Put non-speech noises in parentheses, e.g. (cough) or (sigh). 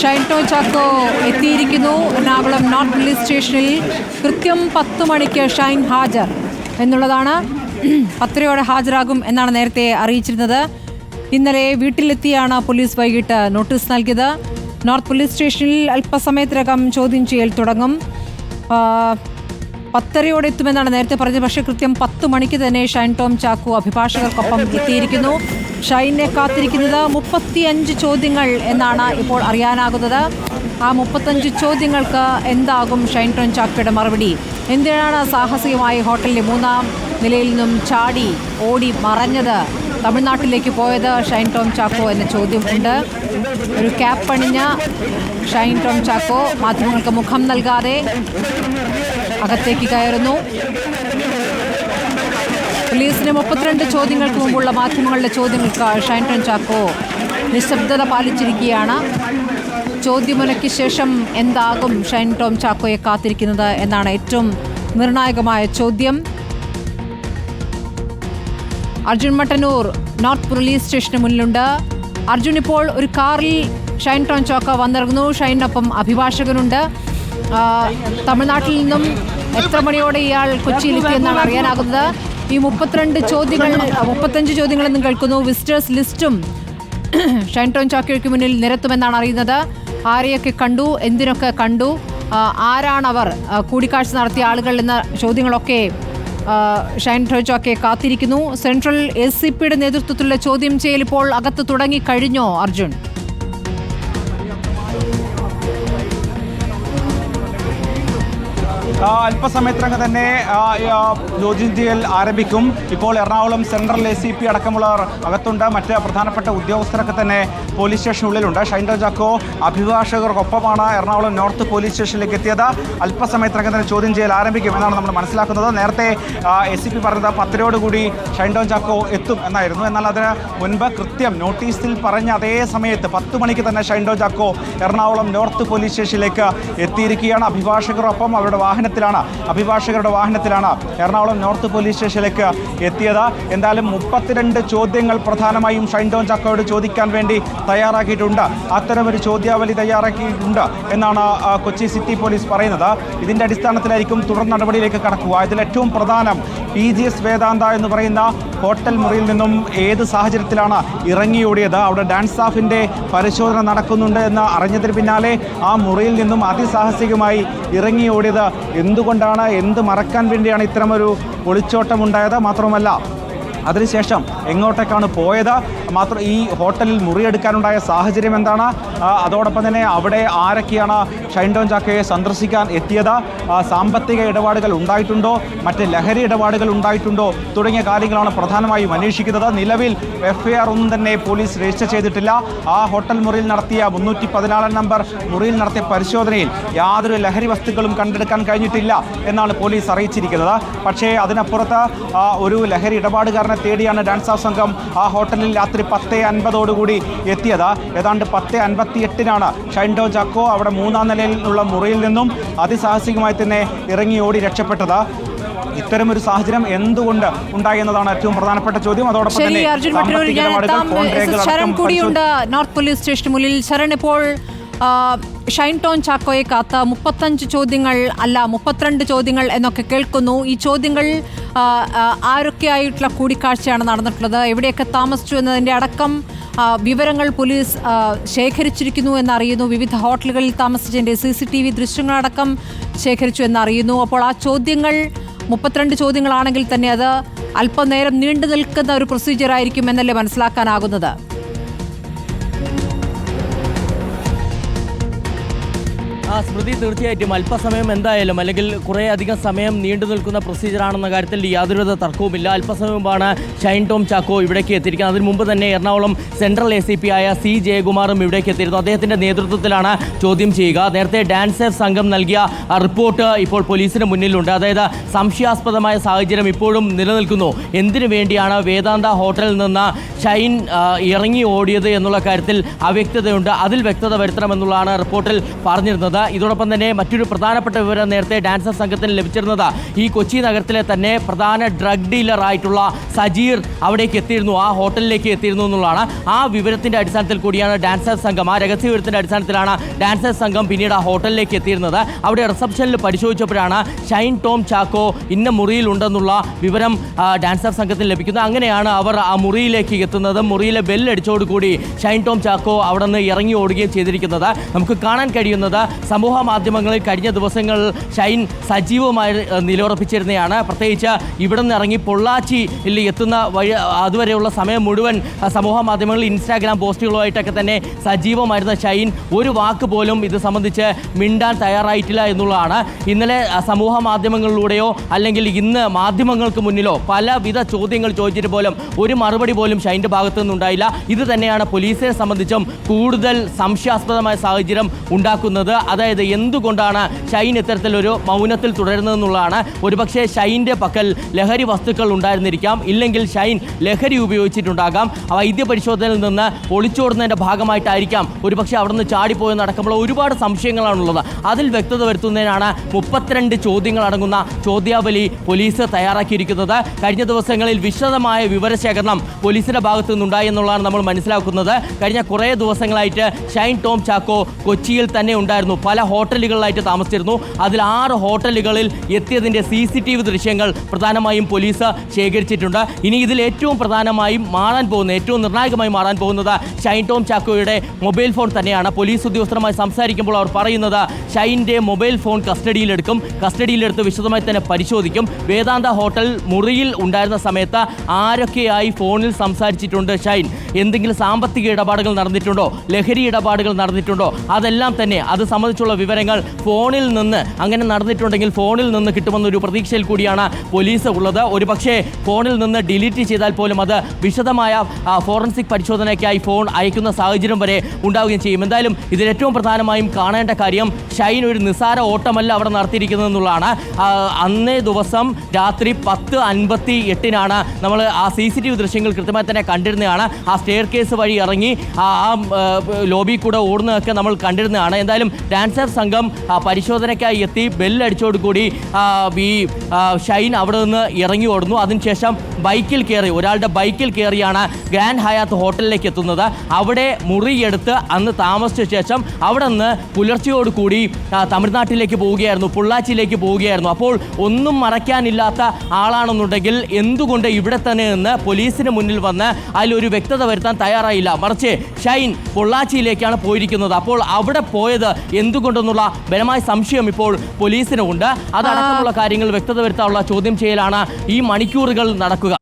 ഷൈൻ ടോം ചാക്കോ എത്തിയിരിക്കുന്നു. Ernakulam north police സ്റ്റേഷനിൽ കൃത്യം പത്ത് മണിക്ക് ഷൈൻ ഹാജർ എന്നുള്ളതാണ് പത്തരയോടെ ഹാജരാകും എന്നാണ് നേരത്തെ അറിയിച്ചിരുന്നത്. ഇന്നലെ വീട്ടിലെത്തിയാണ് പോലീസ് വൈകിട്ട് നോട്ടീസ് നൽകിയത്. നോർത്ത് പോലീസ് സ്റ്റേഷനിൽ അല്പസമയത്തിനകം ചോദ്യം ചെയ്യൽ തുടങ്ങും. പത്തരയോടെ എത്തുമെന്നാണ് നേരത്തെ പറഞ്ഞത്. പക്ഷേ കൃത്യം പത്ത് മണിക്ക് തന്നെ ഷൈൻ ടോം ചാക്കു അഭിഭാഷകർക്കൊപ്പം എത്തിയിരിക്കുന്നു. ഷൈനെ കാത്തിരിക്കുന്നത് മുപ്പത്തിയഞ്ച് ചോദ്യങ്ങൾ എന്നാണ് ഇപ്പോൾ അറിയാനാകുന്നത്. ആ മുപ്പത്തഞ്ച് ചോദ്യങ്ങൾക്ക് എന്താകും ഷൈൻ ടോം ചാക്കയുടെ മറുപടി? എന്തിനാണ് സാഹസികമായി ഹോട്ടലിന്റെ മൂന്നാം നിലയിൽ നിന്നും ചാടി ഓടി മറഞ്ഞത്? തമിഴ്നാട്ടിലേക്ക് പോയത് ഷൈൻ ടോം ചാക്കോ എന്ന ചോദ്യം ഉണ്ട് ഒരു ക്യാപ്പ് അണിഞ്ഞ ഷൈൻ ടോം ചാക്കോ മാധ്യമങ്ങൾക്ക് മുഖം നൽകാതെ അകത്തേക്ക് കയറുന്നു. പോലീസിന് മുപ്പത്തിരണ്ട് ചോദ്യങ്ങൾക്ക് മുമ്പുള്ള മാധ്യമങ്ങളുടെ ചോദ്യങ്ങൾക്ക് ഷൈൻ ടൺ ചാക്കോ നിശബ്ദത പാലിച്ചിരിക്കുകയാണ്. ചോദ്യമുനയ്ക്ക് ശേഷം എന്താകും ഷൈൻ ടോം ചാക്കോയെ കാത്തിരിക്കുന്നത് എന്നാണ് ഏറ്റവും നിർണായകമായ ചോദ്യം. അർജുൻ മട്ടന്നൂർ നോർത്ത് പോലീസ് സ്റ്റേഷന് മുന്നിലുണ്ട്. അർജുൻ ഇപ്പോൾ ഒരു കാറിൽ ഷൈൻ ടോം ചോക്ക വന്നിറങ്ങുന്നു. ഷൈനൊപ്പം അഭിഭാഷകനുണ്ട്. തമിഴ്നാട്ടിൽ നിന്നും എത്ര മണിയോടെ ഇയാൾ കൊച്ചിയിലെത്തിയെന്നാണ് അറിയാനാകുന്നത്? ഈ മുപ്പത്തിരണ്ട് ചോദ്യങ്ങൾ മുപ്പത്തഞ്ച് ചോദ്യങ്ങളെന്നും കേൾക്കുന്നു. വിസിറ്റേഴ്സ് ലിസ്റ്റും (clears throat) ഷൈൻ ടോൺ ചോക്കയ്ക്ക് മുന്നിൽ നിരത്തുമെന്നാണ് അറിയുന്നത്. ആരെയൊക്കെ കണ്ടു? എന്തിനൊക്കെ കണ്ടു? ആരാണവർ? കൂടിക്കാഴ്ച നടത്തിയ ആളുകൾ എന്ന ചോദ്യങ്ങളൊക്കെ ഷൈൻ ടോച്ചൊക്കെ കാത്തിരിക്കുന്നു. സെൻട്രൽ എസ് സി പിയുടെ നേതൃത്വത്തിലുള്ള ചോദ്യം ചെയ്യൽ ഇപ്പോൾ അകത്ത് തുടങ്ങി കഴിഞ്ഞോ അർജുൻ? അല്പസമയത്തിനകം തന്നെ ജോജിൻ ചെയ്യൽ ആരംഭിക്കും. ഇപ്പോൾ Ernakulam central A C P അടക്കമുള്ളവർ അകത്തുണ്ട്. മറ്റ് പ്രധാനപ്പെട്ട ഉദ്യോഗസ്ഥരൊക്കെ തന്നെ പോലീസ് സ്റ്റേഷനുള്ളിലുണ്ട്. ഷൈൻഡോ ജാക്കോ അഭിഭാഷകർക്കൊപ്പമാണ് എറണാകുളം നോർത്ത് പോലീസ് സ്റ്റേഷനിലേക്ക് എത്തിയത്. അല്പസമയത്തിനകം തന്നെ ചോദ്യം ചെയ്യൽ ആരംഭിക്കും എന്നാണ് നമ്മൾ മനസ്സിലാക്കുന്നത്. നേരത്തെ എ സി പി പറഞ്ഞത് പത്തരയോടുകൂടി ഷൈൻഡോ ജാക്കോ എത്തും എന്നായിരുന്നു. എന്നാൽ അതിന് മുൻപ് കൃത്യം നോട്ടീസിൽ പറഞ്ഞ അതേ സമയത്ത് പത്ത് മണിക്ക് തന്നെ ഷൈൻഡോ ജാക്കോ എറണാകുളം നോർത്ത് പോലീസ് സ്റ്റേഷനിലേക്ക് എത്തിയിരിക്കുകയാണ്. അഭിഭാഷകരൊപ്പം അവരുടെ വാഹനത്തിലാണ് അഭിഭാഷകരുടെ വാഹനത്തിലാണ് എറണാകുളം നോർത്ത് പോലീസ് സ്റ്റേഷനിലേക്ക് എത്തിയത്. എന്തായാലും മുപ്പത്തിരണ്ട് ചോദ്യങ്ങൾ പ്രധാനമായും ഷൈൻഡോൺ ചാക്കോയോട് ചോദിക്കാൻ വേണ്ടി തയ്യാറാക്കിയിട്ടുണ്ട്. അത്തരമൊരു ചോദ്യാവലി തയ്യാറാക്കിയിട്ടുണ്ട് എന്നാണ് കൊച്ചി സിറ്റി പോലീസ് പറയുന്നത്. ഇതിന്റെ അടിസ്ഥാനത്തിലായിരിക്കും തുടർ നടപടിയിലേക്ക് കടക്കുക. ഇതിൽ ഏറ്റവും പ്രധാനം പി ജി എസ് വേദാന്ത എന്ന് പറയുന്ന ഹോട്ടൽ മുറിയിൽ നിന്നും ഏത് സാഹചര്യത്തിലാണ് ഇറങ്ങിയോടിയത്? അവിടെ ഡാൻസ് സ്റ്റാഫിന്റെ പരിശോധന നടക്കുന്നുണ്ട് എന്ന് അറിഞ്ഞതിന് പിന്നാലെ ആ മുറിയിൽ നിന്നും അതിസാഹസികമായി ഇറങ്ങിയോടിയത്. എന്തുകൊണ്ടാണ്? എന്ത് മറക്കാൻ വേണ്ടിയാണ് ഇത്തരമൊരു ഒളിച്ചോട്ടമുണ്ടായത്? മാത്രമല്ല അതിനുശേഷം എങ്ങോട്ടേക്കാണ് പോയത്? മാത്രം ഈ ഹോട്ടലിൽ മുറിയെടുക്കാനുണ്ടായ സാഹചര്യം എന്താണ്? അതോടൊപ്പം തന്നെ അവിടെ ആരൊക്കെയാണ് ഷൈൻഡോൺ ചാക്കയെ സന്ദർശിക്കാൻ എത്തിയത്? സാമ്പത്തിക ഇടപാടുകൾ ഉണ്ടായിട്ടുണ്ടോ? മറ്റ് ലഹരി ഇടപാടുകൾ ഉണ്ടായിട്ടുണ്ടോ? തുടങ്ങിയ കാര്യങ്ങളാണ് പ്രധാനമായും അന്വേഷിക്കുന്നത്. നിലവിൽ എഫ്ഐആർ ഒന്നും തന്നെ പോലീസ് രജിസ്റ്റർ ചെയ്തിട്ടില്ല. ആ ഹോട്ടൽ മുറിയിൽ നടത്തിയ മുന്നൂറ്റി പതിനാലാം നമ്പർ മുറിയിൽ നടത്തിയ പരിശോധനയിൽ യാതൊരു ലഹരി വസ്തുക്കളും കണ്ടെടുക്കാൻ കഴിഞ്ഞിട്ടില്ല എന്നാണ് പോലീസ് അറിയിച്ചിരിക്കുന്നത്. പക്ഷേ അതിനപ്പുറത്ത് ഒരു ലഹരി ഇടപാടുകാരനെ തേടിയാണ് ഡാൻസ് സംഘം ആ ഹോട്ടലിൽ രാത്രി പത്ത് അൻപതോടുകൂടി എത്തിയത്. ഏതാണ്ട് പത്ത് അൻപത്തി എട്ടിനാണ് ഷൈൻഡോ ജാക്കോ അവിടെ മൂന്നാം നിലയിലുള്ള മുറിയിൽ നിന്നും അതിസാഹസികമായി തന്നെ ഇറങ്ങി ഓടി രക്ഷപ്പെട്ടത്. ഇത്തരമൊരു സാഹചര്യം എന്തുകൊണ്ട് ഉണ്ടായി എന്നതാണ് ഏറ്റവും പ്രധാനപ്പെട്ട ചോദ്യം. അതോടൊപ്പം തന്നെ ശരൺ കൂടിയുണ്ട്. നോർത്ത് പോലീസ് സ്റ്റേഷന് മുന്നിൽ ശരൺ ഇപ്പോൾ ഷൈൻ ടോൺ ചാക്കോയെ കാത്ത് മുപ്പത്തഞ്ച് ചോദ്യങ്ങൾ അല്ല മുപ്പത്തിരണ്ട് ചോദ്യങ്ങൾ എന്നൊക്കെ കേൾക്കുന്നു. ഈ ചോദ്യങ്ങൾ ആരൊക്കെയായിട്ടുള്ള കൂടിക്കാഴ്ചയാണ് നടന്നിട്ടുള്ളത്? എവിടെയൊക്കെ താമസിച്ചു എന്നതിന്റെ അടക്കം വിവരങ്ങൾ പോലീസ് ശേഖരിച്ചിരിക്കുന്നു എന്നറിയുന്നു. വിവിധ ഹോട്ടലുകളിൽ താമസിച്ചതിന്റെ സി സി ടി വി ദൃശ്യങ്ങളടക്കം ശേഖരിച്ചു എന്നറിയുന്നു. അപ്പോൾ ആ ചോദ്യങ്ങൾ മുപ്പത്തിരണ്ട് ചോദ്യങ്ങളാണെങ്കിൽ തന്നെ അത് അല്പനേരം നീണ്ടു നിൽക്കുന്ന ഒരു പ്രൊസീജിയർ ആയിരിക്കും എന്നല്ലേ മനസ്സിലാക്കാനാകുന്നത്? സ്മൃതി തീർച്ചയായിട്ടും. അല്പസമയം എന്തായാലും അല്ലെങ്കിൽ കുറേ അധികം സമയം നീണ്ടു നിൽക്കുന്ന പ്രൊസീജിയറാണെന്ന കാര്യത്തിൽ യാതൊരുവിധ തർക്കവുമില്ല. അല്പസമയം മുമ്പാണ് ഷൈൻ ടോം ചാക്കോ ഇവിടേക്ക് എത്തിയിരിക്കുന്നത്. അതിന് മുമ്പ് തന്നെ Ernakulam central A C P ആയ സി ജയകുമാറും ഇവിടേക്ക് എത്തിയിരുന്നു. അദ്ദേഹത്തിന്റെ നേതൃത്വത്തിലാണ് ചോദ്യം ചെയ്യുക. നേരത്തെ ഡാൻസേഫ് സംഘം നൽകിയ റിപ്പോർട്ട് ഇപ്പോൾ പോലീസിന് മുന്നിലുണ്ട്. അതായത് സംശയാസ്പദമായ സാഹചര്യം ഇപ്പോഴും നിലനിൽക്കുന്നു. എന്തിനു വേണ്ടിയാണ് വേദാന്ത ഹോട്ടലിൽ നിന്ന് ഷൈൻ ഇറങ്ങി ഓടിയത് എന്നുള്ള കാര്യത്തിൽ അവ്യക്തതയുണ്ട്. അതിൽ വ്യക്തത വരുത്തണമെന്നുള്ളതാണ് റിപ്പോർട്ടിൽ പറഞ്ഞിരുന്നത്. ഇതോടൊപ്പം തന്നെ മറ്റൊരു പ്രധാനപ്പെട്ട വിവരം നേരത്തെ ഡാൻസർ സംഘത്തിന് ലഭിച്ചിരുന്നത് ഈ കൊച്ചി നഗരത്തിലെ തന്നെ പ്രധാന ഡ്രഗ് ഡീലർ ആയിട്ടുള്ള സജീർ അവിടേക്ക് എത്തിയിരുന്നു ആ ഹോട്ടലിലേക്ക് എത്തിയിരുന്നു എന്നുള്ളതാണ്. ആ വിവരത്തിന്റെ അടിസ്ഥാനത്തിൽ കൂടിയാണ് ഡാൻസർ സംഘം ആ രഹസ്യ വിവരത്തിന്റെ അടിസ്ഥാനത്തിലാണ് ഡാൻസർ സംഘം പിന്നീട് ആ ഹോട്ടലിലേക്ക് എത്തിയിരുന്നത്. അവിടെ റിസപ്ഷനിൽ പരിശോധിച്ചപ്പോഴാണ് ഷൈൻ ടോം ചാക്കോ ഇന്ന മുറിയിലുണ്ടെന്നുള്ള വിവരം ഡാൻസർ സംഘത്തിന് ലഭിക്കുന്നത്. അങ്ങനെയാണ് അവർ ആ മുറിയിലേക്ക് എത്തുന്നത്. മുറിയിലെ ബെല്ലടിച്ചോടുകൂടി ഷൈൻ ടോം ചാക്കോ അവിടെ നിന്ന് ഇറങ്ങി ഓടുകയും ചെയ്തിരിക്കുന്നത്. നമുക്ക് കാണാൻ കഴിയുന്നത് സമൂഹ മാധ്യമങ്ങളിൽ കഴിഞ്ഞ ദിവസങ്ങളിൽ ഷൈൻ സജീവമായി നിലയുറപ്പിച്ചിരുന്നതാണ് പ്രത്യേകിച്ച് ഇവിടെ നിന്ന് ഇറങ്ങി പൊള്ളാച്ചിയിൽ എത്തുന്ന വഴി അതുവരെയുള്ള സമയം മുഴുവൻ സമൂഹ മാധ്യമങ്ങളിൽ ഇൻസ്റ്റാഗ്രാം പോസ്റ്റുകളുമായിട്ടൊക്കെ തന്നെ സജീവമായിരുന്ന ഷൈൻ ഒരു വാക്ക് പോലും ഇത് സംബന്ധിച്ച് മിണ്ടാൻ തയ്യാറായിട്ടില്ല എന്നുള്ളതാണ്. ഇന്നലെ സമൂഹ മാധ്യമങ്ങളിലൂടെയോ അല്ലെങ്കിൽ ഇന്ന് മാധ്യമങ്ങൾക്ക് മുന്നിലോ പലവിധ ചോദ്യങ്ങൾ ചോദിച്ചിട്ട് പോലും ഒരു മറുപടി പോലും ഷൈന്റെ ഭാഗത്തു നിന്നുണ്ടായില്ല. ഇത് തന്നെയാണ് പോലീസിനെ സംബന്ധിച്ചും കൂടുതൽ സംശയാസ്പദമായ സാഹചര്യം ഉണ്ടാക്കുന്നത്. അതായത് എന്തുകൊണ്ടാണ് ഷൈൻ ഇത്തരത്തിലൊരു മൗനത്തിൽ തുടരുന്നതെന്നുള്ളതാണ്. ഒരുപക്ഷെ ഷൈന്റെ പക്കൽ ലഹരി വസ്തുക്കൾ ഉണ്ടായിരുന്നിരിക്കാം. ഇല്ലെങ്കിൽ ഷൈൻ ലഹരി ഉപയോഗിച്ചിട്ടുണ്ടാകാം. വൈദ്യ പരിശോധനയിൽ നിന്ന് ഒളിച്ചോടുന്നതിന്റെ ഭാഗമായിട്ടായിരിക്കാം. ഒരുപക്ഷെ അവിടെ നിന്ന് നടക്കുമ്പോൾ ഒരുപാട് സംശയങ്ങളാണുള്ളത്. അതിൽ വ്യക്തത വരുത്തുന്നതിനാണ് മുപ്പത്തിരണ്ട് ചോദ്യങ്ങൾ അടങ്ങുന്ന ചോദ്യാവലി പോലീസ് തയ്യാറാക്കിയിരിക്കുന്നത്. കഴിഞ്ഞ ദിവസങ്ങളിൽ വിശദമായ വിവരശേഖരണം പോലീസിന്റെ ഭാഗത്തു നിന്നുണ്ടായി എന്നുള്ളതാണ് നമ്മൾ മനസ്സിലാക്കുന്നത്. കഴിഞ്ഞ കുറേ ദിവസങ്ങളായിട്ട് ഷൈൻ ടോം ചാക്കോ കൊച്ചിയിൽ തന്നെ ഉണ്ടായിരുന്നു. പല ഹോട്ടലുകളിലായിട്ട് താമസിച്ചിരുന്നു. അതിൽ ആറ് ഹോട്ടലുകളിൽ എത്തിയതിന്റെ സി സി ടി വി ദൃശ്യങ്ങൾ പ്രധാനമായും പോലീസ് ശേഖരിച്ചിട്ടുണ്ട്. ഇനി ഇതിൽ ഏറ്റവും പ്രധാനമായും മാറാൻ പോകുന്ന ഏറ്റവും നിർണായകമായി മാറാൻ പോകുന്നത് ഷൈൻ ടോം ചാക്കോയുടെ മൊബൈൽ ഫോൺ തന്നെയാണ്. പോലീസ് ഉദ്യോഗസ്ഥരുമായി സംസാരിക്കുമ്പോൾ അവർ പറയുന്നത് ഷൈന്റെ മൊബൈൽ ഫോൺ കസ്റ്റഡിയിലെടുക്കും. കസ്റ്റഡിയിലെടുത്ത് വിശദമായി തന്നെ പരിശോധിക്കും. വേദാന്ത ഹോട്ടൽ മുറിയിൽ ഉണ്ടായിരുന്ന സമയത്ത് ആരൊക്കെയായി ഫോണിൽ സംസാരിച്ചിട്ടുണ്ട് ഷൈൻ? എന്തെങ്കിലും സാമ്പത്തിക ഇടപാടുകൾ നടന്നിട്ടുണ്ടോ? ലഹരി ഇടപാടുകൾ നടന്നിട്ടുണ്ടോ? അതെല്ലാം തന്നെ അത് സംബന്ധിച്ചുള്ള വിവരങ്ങൾ ഫോണിൽ നിന്ന് അങ്ങനെ നടന്നിട്ടുണ്ടെങ്കിൽ ഫോണിൽ നിന്ന് കിട്ടുമെന്നൊരു പ്രതീക്ഷയിൽ കൂടിയാണ് പോലീസ് ഉള്ളത് ഒരു പക്ഷേ ഫോണിൽ നിന്ന് ഡിലീറ്റ് ചെയ്താൽ പോലും അത് വിശദമായ ഫോറൻസിക് പരിശോധനയ്ക്കായി ഫോൺ അയക്കുന്ന സാഹചര്യം വരെ ഉണ്ടാവുകയും ചെയ്യും എന്തായാലും ഇതിൽ ഏറ്റവും പ്രധാനമായും കാണേണ്ട കാര്യം ഷൈൻ ഒരു നിസ്സാര ഓട്ടമല്ല അവിടെ നടത്തിയിരിക്കുന്നത് എന്നുള്ളതാണ് അന്നേ ദിവസം രാത്രി പത്ത് അൻപത്തി എട്ടിനാണ് നമ്മൾ ആ സി സി ടി വി ദൃശ്യങ്ങൾ കൃത്യമായി തന്നെ കണ്ടിരുന്നതാണ് ആ സ്റ്റെയർ കേസ് വഴി ഇറങ്ങി ആ ലോബി കൂടെ ഓടുന്നതൊക്കെ നമ്മൾ കണ്ടിരുന്നതാണ് എന്തായാലും ഡാൻസർ സംഘം പരിശോധനയ്ക്കായി എത്തി. ബെല്ലടിച്ചോടുകൂടി ഈ ഷൈൻ അവിടെ നിന്ന് ഇറങ്ങി ഓടുന്നു. അതിനുശേഷം ബൈക്കിൽ കയറി ഒരാളുടെ ബൈക്കിൽ കയറിയാണ് ഗ്രാൻഡ് ഹയാത്ത് ഹോട്ടലിലേക്ക് എത്തുന്നത്. അവിടെ മുറിയെടുത്ത് അന്ന് താമസിച്ച ശേഷം അവിടെ നിന്ന് പുലർച്ചയോടുകൂടി തമിഴ്നാട്ടിലേക്ക് പോവുകയായിരുന്നു പൊള്ളാച്ചിയിലേക്ക് പോവുകയായിരുന്നു. അപ്പോൾ ഒന്നും മറയ്ക്കാനില്ലാത്ത ആളാണെന്നുണ്ടെങ്കിൽ എന്തുകൊണ്ട് ഇവിടെ തന്നെ നിന്ന് പോലീസിന് മുന്നിൽ വന്ന് അതിലൊരു വ്യക്തത വരുത്താൻ തയ്യാറായില്ല? മറിച്ച് ഷൈൻ പൊള്ളാച്ചിയിലേക്കാണ് പോയിരിക്കുന്നത്. അപ്പോൾ അവിടെ പോയത് എന്തുകൊണ്ടെന്നുള്ള ബലമായ സംശയം ഇപ്പോൾ പോലീസിനുണ്ട്. അതടക്കമുള്ള കാര്യങ്ങൾ വ്യക്തത വരുത്താനുള്ള ചോദ്യം ചെയ്യലാണ് ഈ മണിക്കൂറുകൾ നടക്കുക.